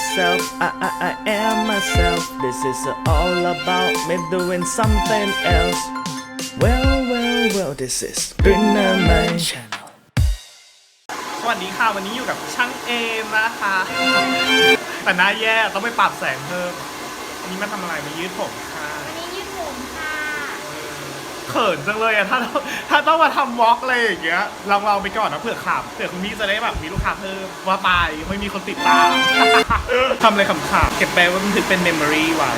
myself, I, I, I am myself. This is all about me doing something else. Well, well, well, this is Inner My Channel. สวัสดีค่ะวันนี้อยู่กับช่างเอมนะคะแต่หน้าแย่ต้องไปปรับแสงเพิ่มอันนี้มาทำอะไรมายืดผมค่ะ วันนี้ยืดผมค่ะ เขินจังเลยอะถ้าถ้าต้องมาทำวอล์กอะไรอย่างเงี้ยลองลองไปก่อนนะเผื่อขำเผื่อคุณพี่จะได้แบบมีลูกค้าเพิ่มว่าไปไม่มีคนติดตามทำอะไรขำๆเก็บไปไว้บันทึกเป็นเมมโมรีไว้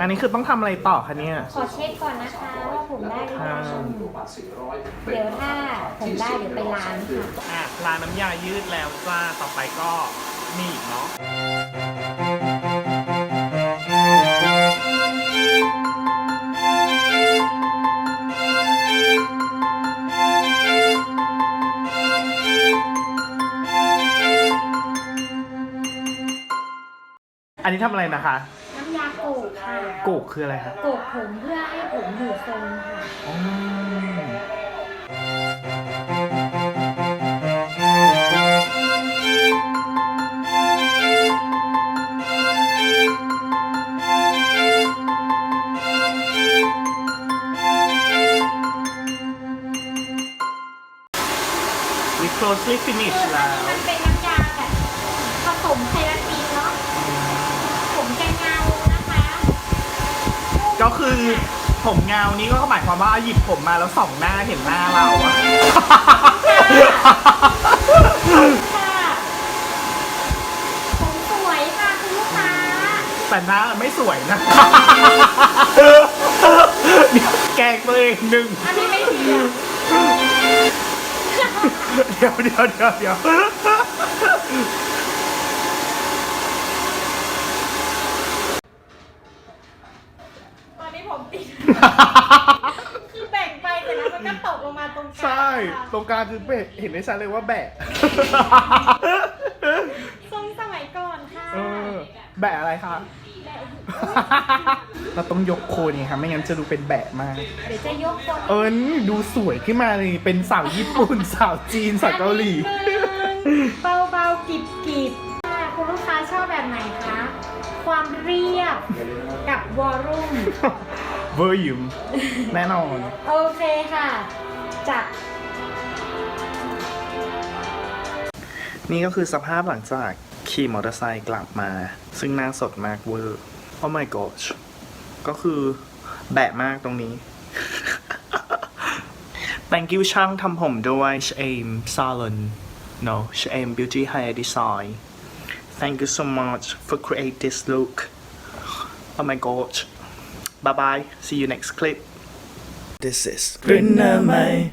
อันนี้คือต้องทำอะไรต่อคะเนี่ย ขอเช็คก่อนนะคะว่าผมได้หรือยังเดี๋ยวถ้าผมได้เดี๋ยวไปล้างค่ะอะร้านน้ำยายืดแล้วจ้าต่อไปก็หนีบเนาะ อันนี้ทำอะไรนะคะน้ำยาโกกค่ะโกกคืออะไรคะโกกผมเพื่อให้ผมอยู่ทรงค่ะ อ๋อวิ closely finish คือแล้วมันเป็นน้ำยาแบบผสมไคลาตินเนาะ ผมจะเงานะคะ ก็คือผมเงานี้ก็หมายความว่าหยิบผมมาแล้วส่องหน้าเห็นหน้าเราอะค่ะผมสวยค่ะคุณลูกค้า แต่หน้าไม่สวยนะเดี๋ยวแกล้งตัวเองหนึ่ง อันนี้ไม่เถียง เดี๋ยวเดี๋ยวเดี๋ยวเดี๋ยว ตอนนี้ผมติด คือแบ่งไปแต่แล้วมันก็ตกลงมาตรงกลางใช่ค่ะตรงกลางคือเห็นได้ชัดเลยว่าแบะทรงสมัยก่อนค่ะเออแบะอะไรคะเราต้องยกโคนไงครับไม่งั้นจะดูเป็นแบะมาก เดี๋ยวจะยกคนเอิญดูสวยขึ้นมาเลยเป็นสาวญี่ปุ่น สาวจีนสาวเกาหลีเบาเบาๆกิบกิบๆค่ะคุณลูกค้าชอบแบบไหนคะ ความเรียบกับวอลลุ่ม เวอร์ยิมแน่นอน โอเคค่ะจัดนี่ก็คือสภาพหลังจากขี่มอเตอร์ไซค์กลับมา ซึ่งหน่าสดมากเวอร์ Oh my gosh ก็คือแบะมากตรงนี้ Thank you ช่างทำผมด้วย Shame Salon no Shame Beauty Hair Design Thank you so much for create this look Oh my gosh Bye bye see you next clip. This is Rinna Mai